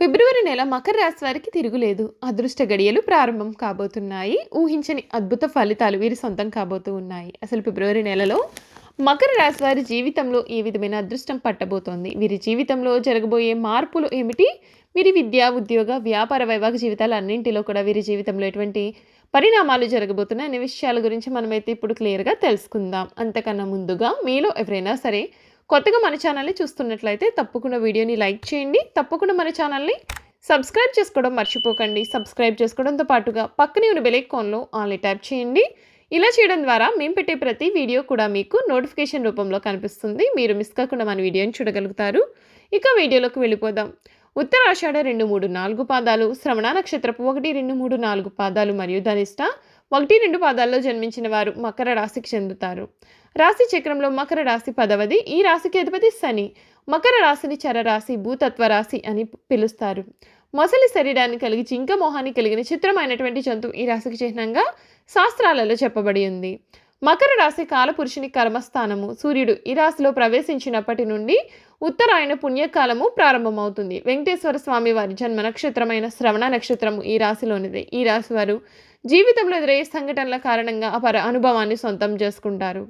ఫిబ్రవరి నెల మకర రాశి వారికి తిరుగులేదు. అదృష్ట గడియలు ప్రారంభం కాబోతున్నాయి. ఊహించని అద్భుత ఫలితాలు వీరి సొంతం కాబోతూ ఉన్నాయి. అసలు ఫిబ్రవరి నెలలో మకర రాశి వారి జీవితంలో ఏ విధమైన అదృష్టం పట్టబోతోంది? వీరి జీవితంలో జరగబోయే మార్పులు ఏమిటి? వీరి విద్య ఉద్యోగ వ్యాపార వైవాహిక జీవితాలు అన్నింటిలో కూడా వీరి జీవితంలో ఎటువంటి పరిణామాలు జరగబోతున్నాయి అనే విషయాల గురించి మనమైతే ఇప్పుడు క్లియర్గా తెలుసుకుందాం. అంతకన్నా ముందుగా మీలో ఎవరైనా సరే కొత్తగా మన ఛానల్ని చూస్తున్నట్లయితే తప్పకుండా వీడియోని లైక్ చేయండి. తప్పకుండా మన ఛానల్ని సబ్స్క్రైబ్ చేసుకోవడం మర్చిపోకండి. సబ్స్క్రైబ్ చేసుకోవడంతో పాటుగా పక్కనే ఉన్న బెలైకాన్లో ఆన్లీ ట్యాప్ చేయండి. ఇలా చేయడం ద్వారా మేము పెట్టే ప్రతి వీడియో కూడా మీకు నోటిఫికేషన్ రూపంలో కనిపిస్తుంది. మీరు మిస్ కాకుండా మన వీడియోని చూడగలుగుతారు. ఇక వీడియోలోకి వెళ్ళిపోదాం. ఉత్తరాషాఢ రెండు మూడు నాలుగు పాదాలు శ్రవణ నక్షత్రపు ఒకటి రెండు మూడు నాలుగు పాదాలు మరియు ధనిష్ట ఒకటి రెండు పాదాల్లో జన్మించిన వారు మకర రాశికి చెందుతారు. రాశి చక్రంలో మకర రాశి పదవది ఈ రాశికి అధిపతి శని. మకర రాశిని చరరాశి భూతత్వ రాశి అని పిలుస్తారు. మొసలి శరీరాన్ని కలిగి జింక మోహాన్ని కలిగిన చిత్రమైనటువంటి జంతువు ఈ రాశికి చిహ్నంగా శాస్త్రాలలో చెప్పబడి ఉంది. మకర రాశి కాలపురుషుని కర్మస్థానము. సూర్యుడు ఈ రాశిలో ప్రవేశించినప్పటి నుండి ఉత్తరాయణ పుణ్యకాలము ప్రారంభమవుతుంది. వెంకటేశ్వర స్వామి వారి జన్మ నక్షత్రమైన శ్రవణ నక్షత్రము ఈ రాశిలోనిదే. ఈ రాశి వారు జీవితంలో ఎదురయ్యే సంఘటనల కారణంగా అపర అనుభవాన్ని సొంతం చేసుకుంటారు.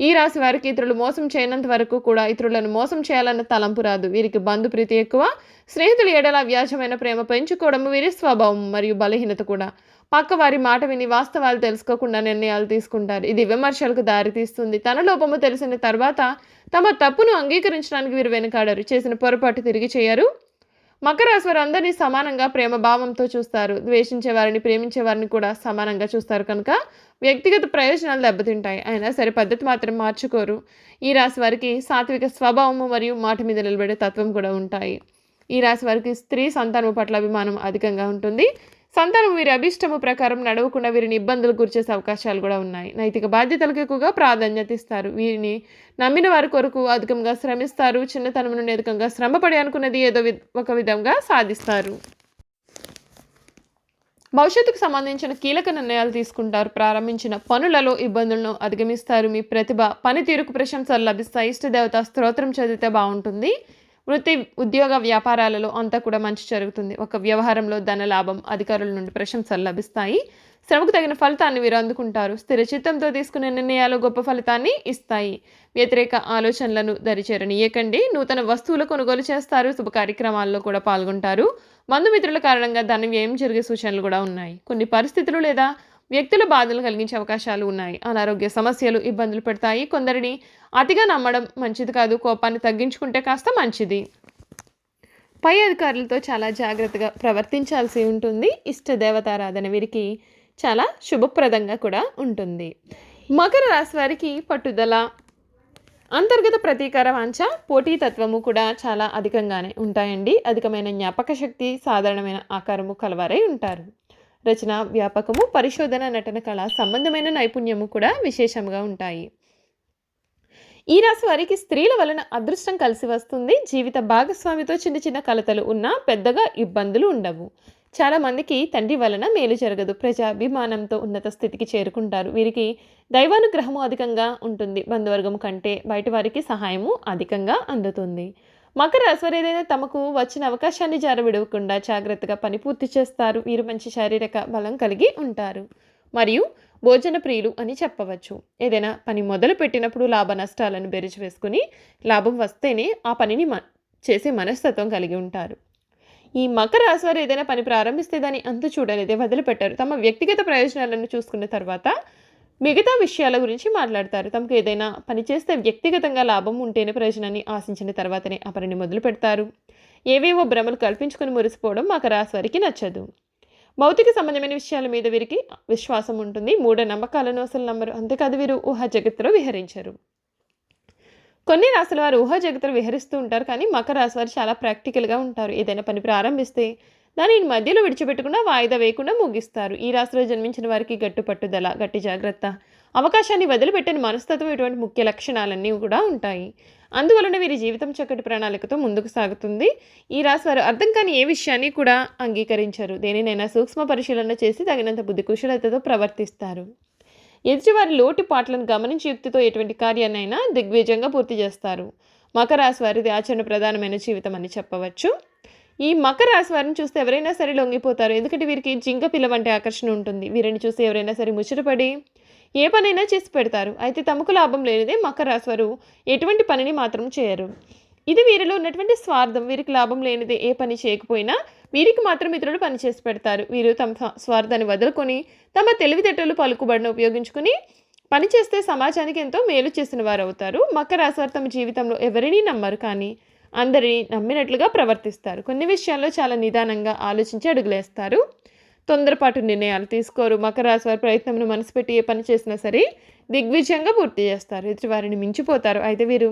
ఈ రాశి వారికి ఇతరులు మోసం చేయనంత వరకు కూడా ఇతరులను మోసం చేయాలన్న తలంపు రాదు. వీరికి బంధు ప్రీతి ఎక్కువ స్నేహితులు ఎడల వ్యాజమైన ప్రేమ పెంచుకోవడం వీరి స్వభావం మరియు బలహీనత కూడా. పక్క వారి మాట విని వాస్తవాలు తెలుసుకోకుండా నిర్ణయాలు తీసుకుంటారు. ఇది విమర్శలకు దారితీస్తుంది. తన లోపము తెలిసిన తర్వాత తమ తప్పును అంగీకరించడానికి వీరు వెనుకాడరు. చేసిన పొరపాటు తిరిగి చేయరు. మకర రాశి వారు అందరినీ సమానంగా ప్రేమ భావంతో చూస్తారు. ద్వేషించే వారిని ప్రేమించే వారిని కూడా సమానంగా చూస్తారు కనుక వ్యక్తిగత ప్రయోజనాలు దెబ్బతింటాయి. అయినా సరే పద్ధతి మాత్రం మార్చుకోరు. ఈ రాశి వారికి సాత్విక స్వభావము మరియు మాట మీద నిలబడే తత్వం కూడా ఉంటాయి. ఈ రాశి వారికి స్త్రీ సంతానం పట్ల అభిమానం అధికంగా ఉంటుంది. సంతానం వీరి అభిష్టము ప్రకారం నడవకుండా వీరిని ఇబ్బందులు గురిచేసే అవకాశాలు కూడా ఉన్నాయి. నైతిక బాధ్యతలకు ఎక్కువగా ప్రాధాన్యత ఇస్తారు. వీరిని నమ్మిన వారి కొరకు అధికంగా శ్రమిస్తారు. చిన్నతనం నుండి అధికంగా శ్రమపడి అనుకున్నది ఏదో ఒక విధంగా సాధిస్తారు. భవిష్యత్తుకు సంబంధించిన కీలక నిర్ణయాలు తీసుకుంటారు. ప్రారంభించిన పనులలో ఇబ్బందులను అధిగమిస్తారు. మీ ప్రతిభ పనితీరుకు ప్రశంసలు లభిస్తాయి. ఇష్టదేవత స్తోత్రం చదివితే బాగుంటుంది. వృత్తి ఉద్యోగ వ్యాపారాలలో అంతా కూడా మంచి జరుగుతుంది. ఒక వ్యవహారంలో ధన లాభం అధికారుల నుండి ప్రశంసలు లభిస్తాయి. శ్రమకు తగిన ఫలితాన్ని వీరు అందుకుంటారు. స్థిరచిత్తంతో తీసుకునే నిర్ణయాలు గొప్ప ఫలితాన్ని ఇస్తాయి. వ్యతిరేక ఆలోచనలను దరిచేరనీయకండి. నూతన వస్తువులు కొనుగోలు చేస్తారు. శుభ కార్యక్రమాల్లో కూడా పాల్గొంటారు. బంధుమిత్రుల కారణంగా ధన వ్యయం జరిగే సూచనలు కూడా ఉన్నాయి. కొన్ని పరిస్థితులు లేదా వ్యక్తుల బాధలు కలిగించే అవకాశాలు ఉన్నాయి. అనారోగ్య సమస్యలు ఇబ్బందులు పెడతాయి. కొందరిని అతిగా నమ్మడం మంచిది కాదు. కోపాన్ని తగ్గించుకుంటే కాస్త మంచిది. పై అధికారులతో చాలా జాగ్రత్తగా ప్రవర్తించాల్సి ఉంటుంది. ఇష్ట దేవతారాధన వీరికి చాలా శుభప్రదంగా కూడా ఉంటుంది. మకర రాశి వారికి పట్టుదల అంతర్గత ప్రతీకార వాంఛ పోటీతత్వము కూడా చాలా అధికంగానే ఉంటాయండి. అధికమైన జ్ఞాపక శక్తి సాధారణమైన ఆకారము కలవారై ఉంటారు. రచన వ్యాపకము పరిశోధన నటన కళ సంబంధమైన నైపుణ్యము కూడా విశేషంగా ఉంటాయి. ఈ రాశి వారికి స్త్రీల వలన అదృష్టం కలిసి వస్తుంది. జీవిత భాగస్వామితో చిన్న చిన్న కలతలు ఉన్నా పెద్దగా ఇబ్బందులు ఉండవు. చాలామందికి తండ్రి వలన మేలు జరగదు. ప్రజాభిమానంతో ఉన్నత స్థితికి చేరుకుంటారు. వీరికి దైవానుగ్రహము అధికంగా ఉంటుంది. బంధువర్గం కంటే బయట వారికి సహాయము అధికంగా అందుతుంది. మకర రాశి వారు ఏదైనా తమకు వచ్చిన అవకాశాన్ని జారవిడవకుండా జాగ్రత్తగా పని పూర్తి చేస్తారు. వీరు మంచి శారీరక బలం కలిగి ఉంటారు. మరియు భోజన ప్రియులు అని చెప్పవచ్చు. ఏదైనా పని మొదలు పెట్టినప్పుడు లాభ నష్టాలను బెరిచి వేసుకుని లాభం వస్తేనే ఆ పనిని మ చేసే మనస్తత్వం కలిగి ఉంటారు. ఈ మకర రాశి వారు ఏదైనా పని ప్రారంభిస్తే దాన్ని అంతు చూడలేదే వదిలిపెట్టారు. తమ వ్యక్తిగత ప్రయోజనాలను చూసుకున్న తర్వాత మిగతా విషయాల గురించి మాట్లాడతారు. తమకు ఏదైనా పనిచేస్తే వ్యక్తిగతంగా లాభం ఉంటేనే ప్రయోజనాన్ని ఆశించిన తర్వాతనే ఆ పనిని మొదలు పెడతారు. ఏవేవో భ్రమలు కల్పించుకొని మురిసిపోవడం మాకు రాశి వారికి నచ్చదు. భౌతిక సంబంధమైన విషయాల మీద వీరికి విశ్వాసం ఉంటుంది. మూఢ నమ్మకాలను అసలు నమ్మరు. అంతేకాదు వీరు ఊహా జగత్తులో విహరించరు. కొన్ని రాశుల వారు ఊహా జగత్తులు విహరిస్తూ ఉంటారు. కానీ మకర రాశి వారు చాలా ప్రాక్టికల్గా ఉంటారు. ఏదైనా పని ప్రారంభిస్తే దానిని మధ్యలో విడిచిపెట్టకుండా వాయిదా వేయకుండా ముగిస్తారు. ఈ రాశిలో జన్మించిన వారికి గట్టు పట్టుదల గట్టి జాగ్రత్త అవకాశాన్ని వదిలిపెట్టని మనస్తత్వం ఇటువంటి ముఖ్య లక్షణాలన్నీ కూడా ఉంటాయి. అందువలన వీరి జీవితం చక్కటి ప్రణాళికతో ముందుకు సాగుతుంది. ఈ రాశి వారు అర్థం కాని ఏ విషయాన్ని కూడా అంగీకరించరు. దేనినైనా సూక్ష్మ పరిశీలన చేసి తగినంత బుద్ధి కుశలతతో ప్రవర్తిస్తారు. ఎదుటివారి లోటు పాటలను గమనించి యుక్తితో ఎటువంటి కార్యాన్నైనా దిగ్విజయంగా పూర్తి చేస్తారు. మకర రాశి వారిది ఆచరణ ప్రధానమైన జీవితం అని చెప్పవచ్చు. ఈ మకర రాశి వారిని చూస్తే ఎవరైనా సరే లొంగిపోతారు. ఎందుకంటే వీరికి జింక పిల్ల వంటి ఆకర్షణ ఉంటుంది. వీరిని చూసి ఎవరైనా సరే ముచ్చటపడి ఏ పనైనా చేసి పెడతారు. అయితే తమకు లాభం లేనిదే మకర రాశి వారు ఎటువంటి పనిని మాత్రం చేయరు. ఇది వీరిలో ఉన్నటువంటి స్వార్థం. వీరికి లాభం లేనిదే ఏ పని చేయకపోయినా వీరికి మాత్రం ఇతరులు పని చేసి పెడతారు. వీరు తమ స్వార్థాన్ని వదులుకొని తమ తెలివితేటలు పలుకుబడిని ఉపయోగించుకుని పని చేస్తే సమాజానికి ఎంతో మేలు చేసిన వారు అవుతారు మకర రాశి వారు తమ జీవితంలో ఎవరినీ నమ్మరు కానీ అందరినీ నమ్మినట్లుగా ప్రవర్తిస్తారు. కొన్ని విషయాల్లో చాలా నిదానంగా ఆలోచించి అడుగులేస్తారు. తొందరపాటు నిర్ణయాలు తీసుకోరు. మకర రాశి వారి ప్రయత్నంను మనసు పెట్టి ఏ పని చేసినా సరే దిగ్విజయంగా పూర్తి చేస్తారు. ఎదుటివారిని మించిపోతారు. అయితే వీరు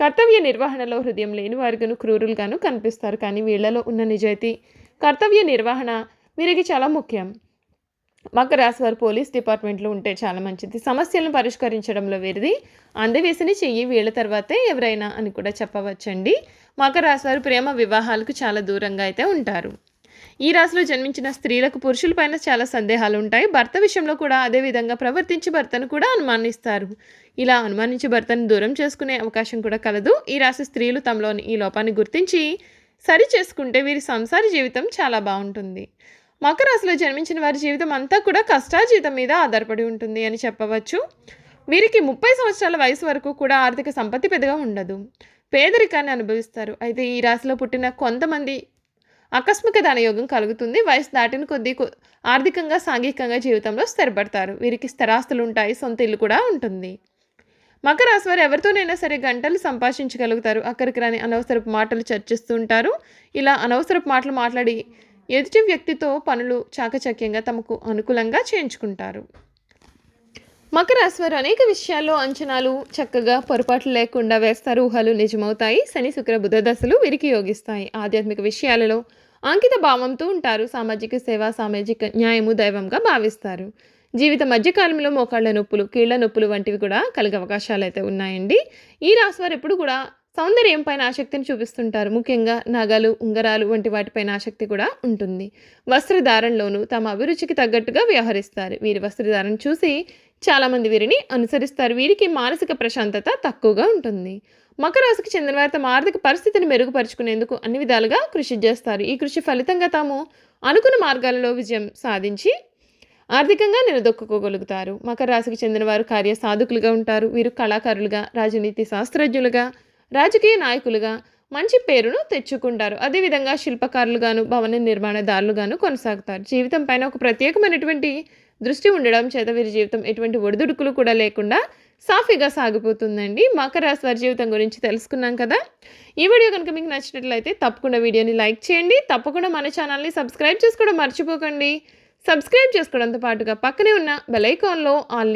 కర్తవ్య నిర్వహణలో హృదయం లేని వారిగాను క్రూరులుగాను కనిపిస్తారు. కానీ వీళ్ళలో ఉన్న నిజాయితీ కర్తవ్య నిర్వహణ వీరికి చాలా ముఖ్యం. మకర రాశి వారు పోలీస్ డిపార్ట్మెంట్లో ఉంటే చాలా మంచిది. సమస్యలను పరిష్కరించడంలో వీరిది. అందవేసిన చెయ్యి వీళ్ళ తర్వాతే ఎవరైనా అని కూడా చెప్పవచ్చండి. మకర రాశి వారు ప్రేమ వివాహాలకు చాలా దూరంగా అయితే ఉంటారు. ఈ రాశిలో జన్మించిన స్త్రీలకు పురుషులపైన చాలా సందేహాలు ఉంటాయి. భర్త విషయంలో కూడా అదే విధంగా ప్రవర్తించి భర్తను కూడా అనుమానిస్తారు. ఇలా అనుమానించి భర్తను దూరం చేసుకునే అవకాశం కూడా కలదు. ఈ రాశి స్త్రీలు తమలోని ఈ లోపాన్ని గుర్తించి సరి చేసుకుంటే వీరి సంసార జీవితం చాలా బాగుంటుంది. మకర రాశిలో జన్మించిన వారి జీవితం అంతా కూడా కష్టాజీతం మీద ఆధారపడి ఉంటుంది అని చెప్పవచ్చు. వీరికి ముప్పై సంవత్సరాల వయసు వరకు కూడా ఆర్థిక సంపత్తి పెద్దగా ఉండదు. పేదరికాన్ని అనుభవిస్తారు. అయితే ఈ రాశిలో పుట్టిన కొంతమంది ఆకస్మిక ధనయోగం కలుగుతుంది. వయసు దాటిన కొద్దీ ఆర్థికంగా సాంఘికంగా జీవితంలో స్థిరపడతారు. వీరికి స్థిరాస్తులు ఉంటాయి. సొంత ఇల్లు కూడా ఉంటుంది. మకర రాశి వారు ఎవరితోనైనా సరే గంటలు సంభాషించగలుగుతారు అక్కడికి రాని అనవసరపు మాటలు చర్చిస్తూ ఉంటారు. ఇలా అనవసరపు మాటలు మాట్లాడి ఎదుటి వ్యక్తితో పనులు చాకచక్యంగా తమకు అనుకూలంగా చేయించుకుంటారు. మకర రాశి అనేక విషయాల్లో అంచనాలు చక్కగా పొరపాట్లు లేకుండా వేస్తారు. ఊహలు నిజమవుతాయి. శని శుక్ర బుధ దశలు వీరికి యోగిస్తాయి. ఆధ్యాత్మిక విషయాలలో అంకిత భావంతో ఉంటారు. సామాజిక సేవ సామాజిక న్యాయము దైవంగా భావిస్తారు. జీవిత మధ్యకాలంలో మోకాళ్ళ నొప్పులు కీళ్ళ నొప్పులు వంటివి కూడా కలిగే అవకాశాలు అయితే ఉన్నాయండి. ఈ రాశివారు ఎప్పుడు కూడా సౌందర్యం పైన ఆసక్తిని చూపిస్తుంటారు. ముఖ్యంగా నగలు ఉంగరాలు వంటి వాటిపైన ఆసక్తి కూడా ఉంటుంది. వస్త్రధారణలోనూ తమ అభిరుచికి తగ్గట్టుగా వ్యవహరిస్తారు. వీరి వస్త్రధారణ చూసి చాలామంది వీరిని అనుసరిస్తారు. వీరికి మానసిక ప్రశాంతత తక్కువగా ఉంటుంది. మకర రాశికి చెందిన వారు తమ ఆర్థిక పరిస్థితిని మెరుగుపరుచుకునేందుకు అన్ని విధాలుగా కృషి చేస్తారు. ఈ కృషి ఫలితంగా తాము అనుకున్న మార్గాలలో విజయం సాధించి ఆర్థికంగా నిలదొక్కుకోగలుగుతారు. మకర రాశికి చెందిన వారు కార్య సాధకులుగా ఉంటారు. వీరు కళాకారులుగా రాజనీతి శాస్త్రజ్ఞులుగా రాజకీయ నాయకులుగా మంచి పేరును తెచ్చుకుంటారు. అదేవిధంగా శిల్పకారులుగాను భవన నిర్మాణదారులుగాను కొనసాగుతారు. జీవితం పైన ఒక ప్రత్యేకమైనటువంటి దృష్టి ఉండడం చేత వీరి జీవితం ఎటువంటి ఒడిదుడుకులు కూడా లేకుండా సాఫీగా సాగిపోతుందండి. మకర రాశి వారి జీవితం గురించి తెలుసుకున్నాం కదా? ఈ వీడియో కనుక మీకు నచ్చినట్లయితే తప్పకుండా వీడియోని లైక్ చేయండి. తప్పకుండా మన ఛానల్ని సబ్స్క్రైబ్ చేసుకోవడం మర్చిపోకండి. సబ్స్క్రైబ్ చేసుకోవడంతో పాటుగా పక్కనే ఉన్న బెలైకాన్లో ఆల్